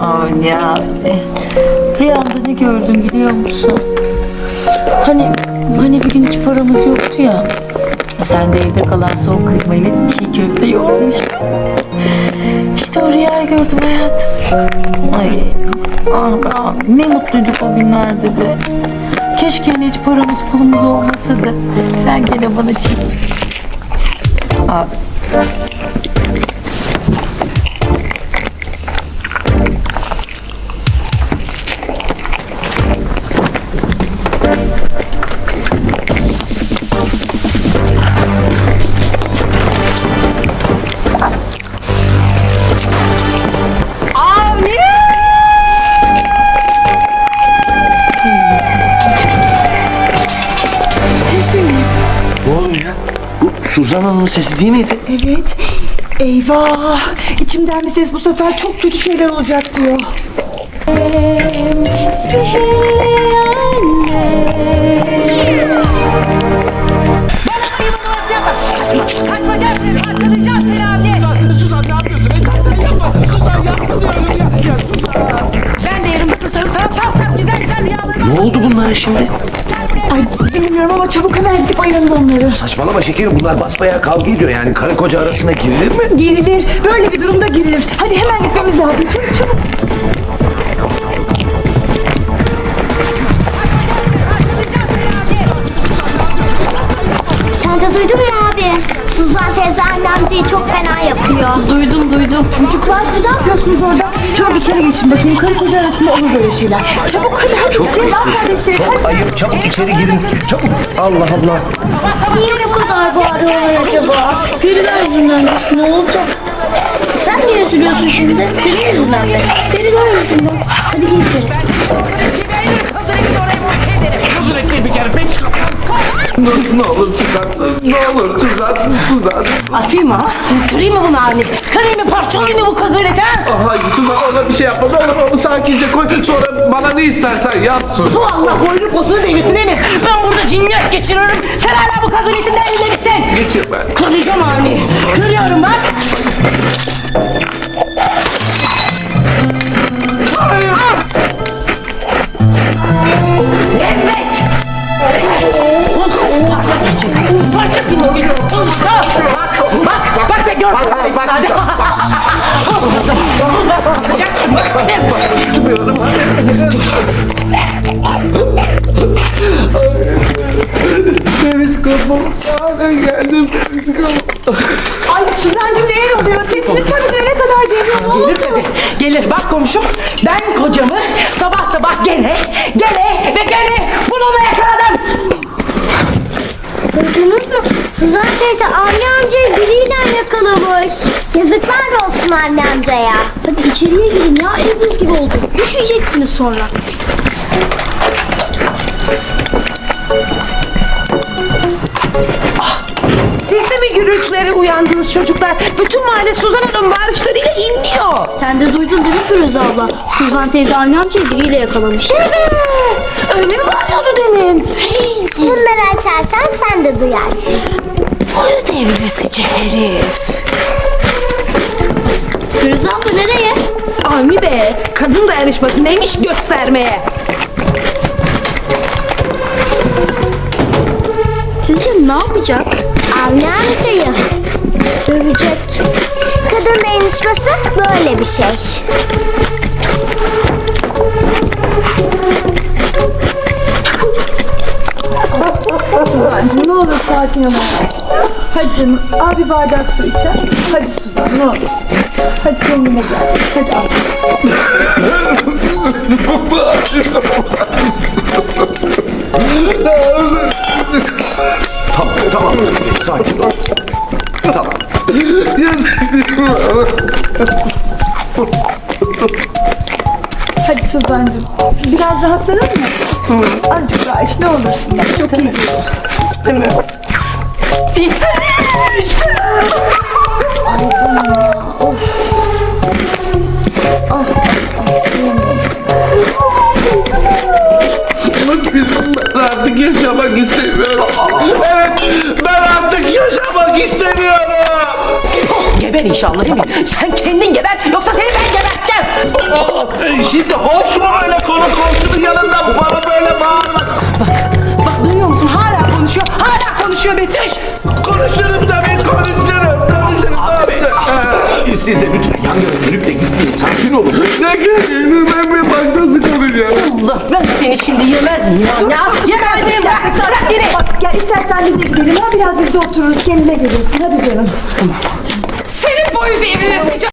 Avni, Avni, Avni. Rüyamda ne gördüm biliyor musun? Hani, hani bir gün hiç paramız yoktu ya. Sen de evde kalan soğuk kıymayla çiğ köfte yoğurmuştun. İşte o rüyayı gördüm hayatım. Ay, ah abi, ne mutluyduk o günlerde be. Keşke hani hiç paramız pulumuz olmasa da sen gene bana çiğ... Abi. Suzan Hanım'ın sesi değil miydi? Evet. Eyvah! İçimden bir ses bu sefer çok kötü şeyler olacak diyor. Kaçma gel seni parçalayacağım seni abi. Suzan ne yapıyorsun? Esasını yapma. Suzan yapma diyorum ya. Ya Suzan. Ben de yarın nasıl sarı sana saf saf güzel güzel rüyalarım. Ne oldu bunlara şimdi? Ama çabuk hemen gidip ayıralım onları. Saçmalama şekerim bunlar basbayağı kavga ediyor yani karı koca arasına girilir mi? Girilir. Böyle bir durumda girilir. Hadi hemen gitmemiz lazım. Çabuk çabuk. Sen de duydun mu abi? Suzan teyze annemciyi çok fena yapıyor. Duydum duydum. Çocuklar siz ne yapıyorsunuz orada? Çabuk içeri geçin bakayım. Karı koca arasında olur böyle şeyler. Çabuk hadi hadi. Çok kardeşleri Çok hadi. ayıp çabuk içeri girin. Çabuk. Allah Allah. Niye bu kadar bağırıyorlar acaba? Periler yüzünden ne olacak? Sen niye üzülüyorsun şimdi? Senin yüzünden mi? Periler yüzünden. Hadi gel içeri. Huzur ekleyin bir kere. Ne olur Suzan. Ne olur Suzan. Suzan. Atayım mı? ha? Kırayım mı bunu abi? Kırayım mı parçalayayım mı bu kazaneti ha? Hayır Suzan ona bir şey yapma. Ne olur onu sakince koy. Sonra bana ne istersen yap Suzan. Bu Allah boynu posunu devirsin değil mi? Ben burada cinnet geçiriyorum. Sen hala bu kazanetinden elinde misin? Geçir ben. Kıracağım abi. Kırıyorum bak. Bakacaksın bak. Geldim. Deniz kapım. Ay Suzancığım neler oluyor? Sesiniz tabii ne kadar geliyor. Ne? Gelir tabii. Gelir. Bak komşum. Ben kocamı sabah sabah gene, gene ve gene bununla yakaladım. Duydunuz? Suzan teyze Avni amcayı biriyle yakalamış. Yazıklar olsun Avni amcaya. Hadi içeriye girin ya. Ev buz gibi oldu. Üşüyeceksiniz sonra. Siz de mi gürültülere uyandınız çocuklar? Bütün mahalle Suzan Hanım bağırışlarıyla inliyor. Sen de duydun değil mi Firuze abla? Suzan teyze Avni amcayı biriyle yakalamış. Öyle mi bağırıyordu demin? Bunları açarsan sen de duyarsın. Boyu devresici herif. Firuze abla nereye? Avni be, kadın dayanışması neymiş göstermeye. Sizce ne yapacak? Avni amcayı dövecek. Kadın dayanışması böyle bir şey. Sakin ol. Hadi canım al bir bardak su içer. Hadi Suzan ne olur. Hadi kendine gel. Hadi al. Tamam tamam. Sakin ol. Tamam. Hadi Suzancığım. Biraz rahatladın mı? Azıcık daha iç ne olursun. Çok iyi gelir. İstemiyorum. İstemiyorum işte. Ay canım ya. Of. Ah, ah, kıyamam. Ben artık yaşamak istemiyorum. Evet, ben artık yaşamak istemiyorum. Geber inşallah değil mi? Sen kendin geber yoksa seni ben gitmeyin. Sakin olun. Ne gelin ben bir başkası konuşacağım. Allah ben seni şimdi yemez miyim ya? ya yemez miyim? Bırak, bırak beni. Gel istersen bize gidelim ha biraz biz de otururuz kendine gelirsin hadi canım. Senin boyu devrilesin.